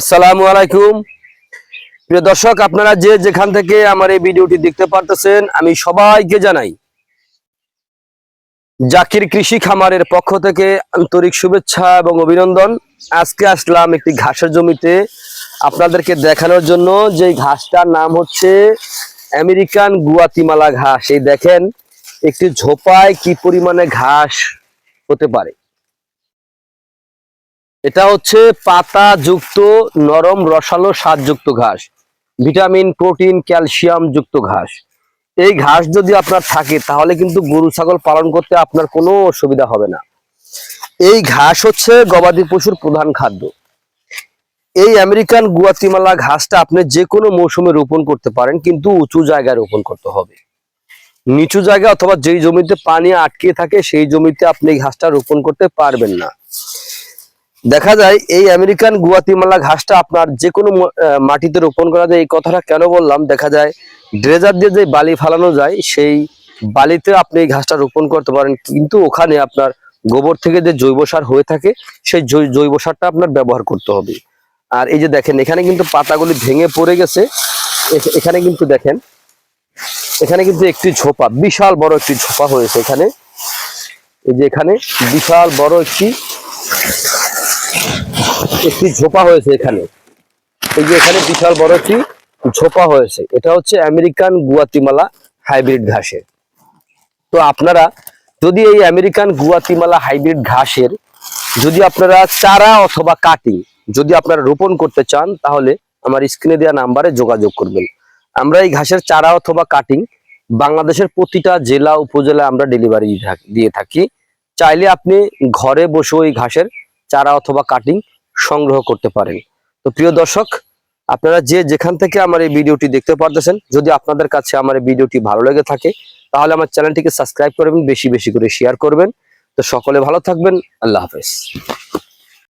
আসসালামু আলাইকুম। প্রিয় দর্শক, আপনারা যে যেখান থেকে আমার এই ভিডিওটি দেখতে পারতেছেন, আমি সবাইকে জানাই, জাকির কৃষি খামারের পক্ষ থেকে আন্তরিক শুভেচ্ছা এবং অভিনন্দন। আজকে আসলাম একটি ঘাসের জমিতে আপনাদেরকে দেখানোর জন্য। যে ঘাসটার নাম হচ্ছে আমেরিকান গুয়াতিমালা ঘাস। এই দেখেন, একটি ঝোপায় কি পরিমাণে ঘাস হতে পারে। এটা হচ্ছে পাতা যুক্ত নরম রসালো স্বাদযুক্ত ঘাস, ভিটামিন, প্রোটিন, ক্যালসিয়াম যুক্ত ঘাস। এই ঘাস যদি আপনার থাকে, তাহলে কিন্তু গরু, ছাগল পালন করতে আপনার কোনো অসুবিধা হবে না। এই ঘাস হচ্ছে গবাদি পশুর প্রধান খাদ্য। এই আমেরিকান গুয়াতিমালা ঘাসটা আপনি যে কোনো মৌসুমে রোপণ করতে পারেন, কিন্তু উঁচু জায়গায় রোপণ করতে হবে। নিচু জায়গা অথবা যেই জমিতে পানি আটকে থাকে, সেই জমিতে আপনি ঘাসটা রোপণ করতে পারবেন না। দেখা যায় এই আমেরিকান গুয়াতিমালা ঘাসটা আপনার যে কোনো মাটিতে রোপণ করা যায়। এই কথাটা কেন বললাম? দেখা যায় ড্রেজার দিয়ে যে বালি ফালানো যায়, সেই বালিতে আপনি এই ঘাসটা রোপণ করতে পারেন। কিন্তু ওখানে আপনার গোবর থেকে যে জৈব সার হয়ে থাকে, সেই জৈব সারটা আপনার ব্যবহার করতে হবে। আর এই যে দেখেন, এখানে কিন্তু পাতাগুলি ভেঙে পড়ে গেছে। এখানে কিন্তু দেখেন, এখানে কিন্তু একটি ঝোপা, বিশাল বড় একটি ঝোপা হয়েছে এখানে। এই যে এখানে বিশাল বড় একটি একটি ঝোপা হয়েছে এখানে। এই যে এখানে বিশাল বড় একটি ঝোপা হয়েছে। এটা হচ্ছে আমেরিকান গুয়াতিমালা হাইব্রিড ঘাসের। তো আপনারা যদি এই আমেরিকান গুয়াতিমালা হাইব্রিড ঘাসের যদি আপনারা চারা অথবা কাটিং যদি আপনারা রোপণ করতে চান, তাহলে আমার স্ক্রিনে দেওয়া নাম্বারে যোগাযোগ করবেন। আমরা এই ঘাসের চারা অথবা কাটিং বাংলাদেশের প্রতিটা জেলা উপজেলা আমরা ডেলিভারি দিয়ে থাকি। চাইলে আপনি ঘরে বসে ওই ঘাসের চারা অথবা কাটিং সংগ্রহ করতে পারেন। তো প্রিয় দর্শক, আপনারা যে যেখান থেকে আমার এই ভিডিওটি দেখতে পারতেছেন, যদি আপনাদের কাছে আমার এই ভিডিওটি ভালো লেগে থাকে, তাহলে আমার চ্যানেলটিকে সাবস্ক্রাইব করবেন, বেশি বেশি করে শেয়ার করবেন। তো সকলে ভালো থাকবেন, আল্লাহ হাফেজ।